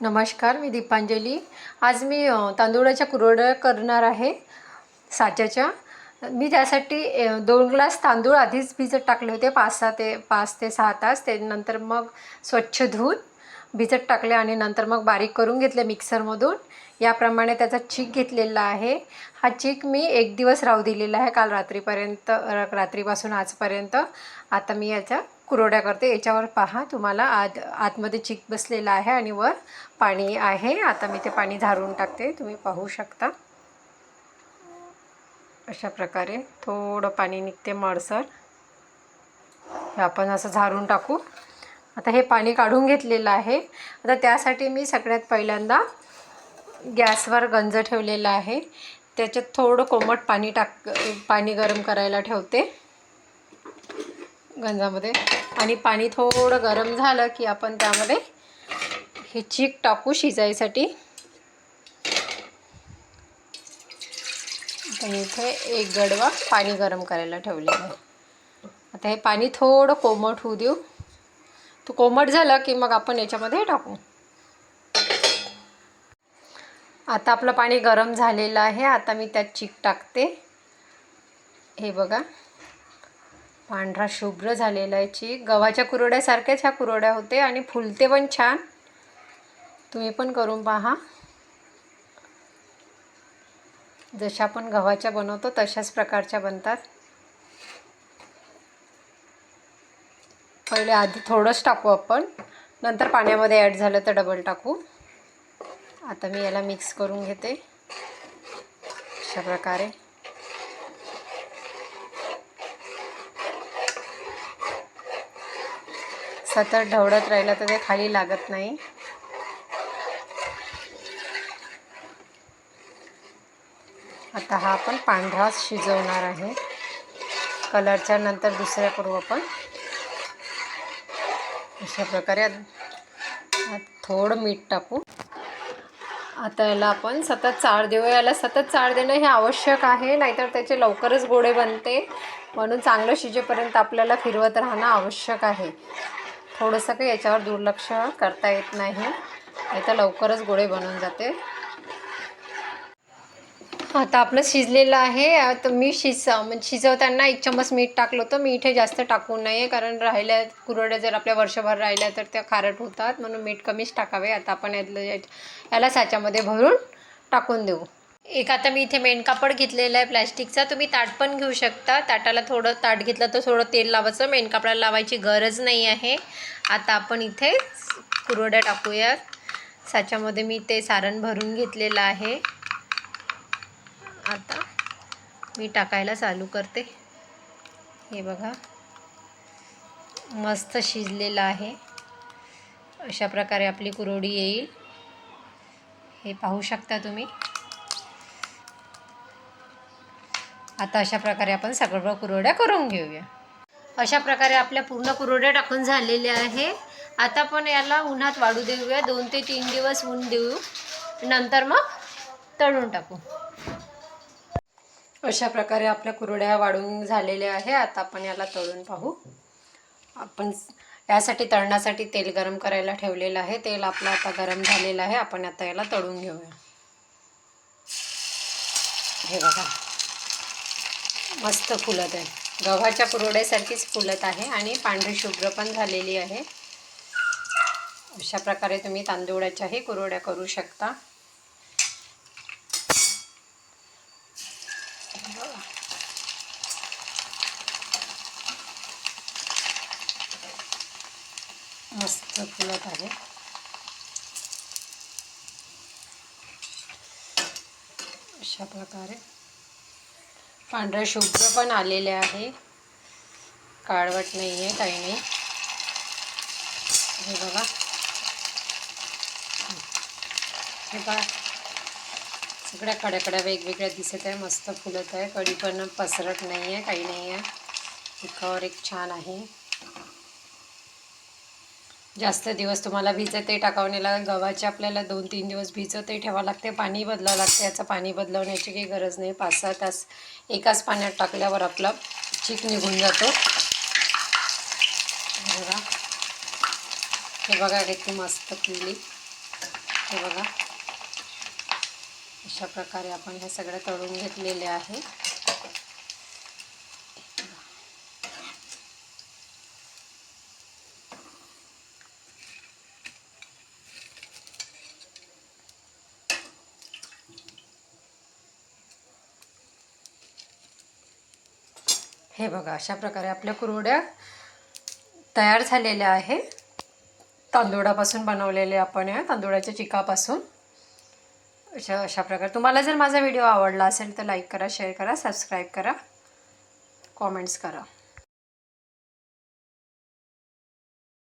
नमस्कार मी दीपांजली. आज मी तांदुळाच्या तांदूळाच्या कुरवड्या करणार आहे साच्याच्या. मी त्यासाठी दोन ग्लास तांदूळ आधीच भिजत टाकले होते पाच सहा ते पाच ते सहा तास. ते नंतर मग स्वच्छ धुवून भिजत टाकले आणि नंतर मग बारीक करून घेतले मिक्सरमधून. याप्रमाणे त्याचा चीक घेतलेला आहे. हा चीक मी एक दिवस राहू दिलेला आहे काल रात्रीपर्यंत रात्रीपासून आजपर्यंत. आता मी याचा कुरोड्या करते. याच्यावर पहा तुम्हाला आत आतमध्ये चिक बसलेला आहे आणि वर पाणी आहे. आता मी ते पाणी झारून टाकते. तुम्ही पाहू शकता. अशा प्रकारे थोडं पाणी निघते मळसर. हे आपण असं झारून टाकू. आता हे पाणी काढून घेतलेलं आहे. आता त्यासाठी मी सगळ्यात पहिल्यांदा गॅसवर गंज ठेवलेला आहे. त्याच्यात थोडं कोमट पाणी टाक पाणी गरम करायला ठेवते. गंजामध्ये. आणि पाणी थोडं गरम झालं की आपण त्यामध्ये हे चीक टाकू शिजायसाठी. आणि इथे एक गडवा पाणी गरम करायला ठेवलेलं आहे. आता हे पाणी थोडं कोमट होऊ देऊ. तो कोमट झालं की मग आपण याच्यामध्ये टाकू. आता आपलं पाणी गरम झालेलं आहे. आता मी त्यात चीक टाकते. हे बघा. पांढरा शुभ्र झालेला आहे चीक. गव्हाच्या कुरवड्यासारख्याच ह्या कुरवड्या होते आणि फुलते पण छान. तुम्ही पण करून पहा. जशा आपण गव्हाच्या बनवतो तशाच प्रकारच्या बनतात. पहिले आधी थोडंच टाकू आपण. नंतर पाण्यामध्ये ॲड झालं तर डबल टाकू. आता मी याला मिक्स करून घेते. अशा प्रकारे. सतत ढवळत राहिलं तर ते खाली लागत नाही. आता हा आपण पांढरा शिजवणार आहे. कलरच्या नंतर दुसऱ्या करू आपण. अशा प्रकारे थोडं मीठ टाकू. आता याला आपण सतत चाळ देऊ. याला सतत चाळ देणं हे आवश्यक आहे नाहीतर त्याचे लवकरच गोडे बनते. म्हणून चांगलं शिजेपर्यंत आपल्याला फिरवत राहणं आवश्यक आहे. थोडंसं काही याच्यावर दुर्लक्ष करता येत नाही. नाहीतर लवकरच गोळे बनून जाते. आता आपलं शिजलेलं आहे. आता मी शिज शिजवताना एक चम्मच मीठ टाकलं होतं. मीठ हे जास्त टाकू नये. कारण राहिल्या कुरडे जर आपल्या वर्षभर राहिल्या तर त्या खारट होतात. म्हणून मीठ कमीच टाकावे. आता आपण यातलं याला साच्यामध्ये भरून टाकून देऊ. एक आता मी इथे मेणकापड घेतलेलं आहे प्लॅस्टिकचा. तुम्ही ताट पण घेऊ शकता. ताटाला थोडं ताट घेतलं तर थोडं तेल लावायचं. मेणकापडाला लावायची गरज नाही आहे. आता आपण इथे कुरवड्या टाकूयात. साच्यामध्ये मी ते सारण भरून घेतलेलं आहे. आता मी टाकायला चालू करते. हे बघा. मस्त शिजलेलं आहे. अशा प्रकारे आपली कुरवडी येईल. हे पाहू शकता तुम्ही. आता अशा प्रकारे आपण सगळं कुरवड्या करून घेऊया. अशा प्रकारे आपल्या पूर्ण कुरवड्या टाकून झालेल्या आहे. आता पण याला उन्हात वाढू देऊया. दोन ते तीन दिवस ऊन देऊ. नंतर मग तळून टाकू. अशा प्रकारे आपल्या कुरड्या वाढून झालेल्या आहे आता आपण याला तळून पाहू. आपण यासाठी तळण्यासाठी तेल गरम करायला ठेवलेलं आहे. तेल आपलं आता गरम झालेलं आहे. आपण आता याला तळून घेऊया. हे बघा. मस्त फुलत आहे. गव्हाच्या कुरवड्यासारखीच फुलत आहे आणि पांढरी शुभ्र पण झालेली आहे. अशा प्रकारे तुम्ही तांदूळाच्याही कुरवड्या करू शकता. मस्त फुलत आहे. अशा प्रकारे पांढऱ्या शुभ्र पण आलेले आहे. काळवट नाही आहे काही नाही हे बघा. हे बघा सगळ्या कड्या वेगवेगळ्या दिसत आहे. मस्त फुलत आहे. कढी पण पसरत नाही आहे काही नाही आहे एकावर एक छान आहे. जास्त दिवस तुम्हाला भिजतही टाकावण्याला गव्हाचे आपल्याला दोन तीन दिवस भिजतही ठेवावं लागते. पाणी बदलावं लागते. याचं पाणी बदलवण्याची काही गरज नाही. पाच सहा तास एकाच पाण्यात टाकल्यावर आपला चीक निघून जातो. बघा. हे बघा किती मस्त फुलली हे बघा. अशा प्रकारे आपण हे सगळं तळून घेतलेले आहे. हे बघा अशा प्रकारे आपल्या कुरवड्या तयार झालेल्या आहे. तांदुळापासून बनवलेले आपण या तांदुळाच्या चिकापासून. अशा अशा प्रकारे तुम्हाला जर माझा व्हिडिओ आवडला असेल तर लाईक करा शेअर करा सबस्क्राईब करा. कॉमेंट्स करा.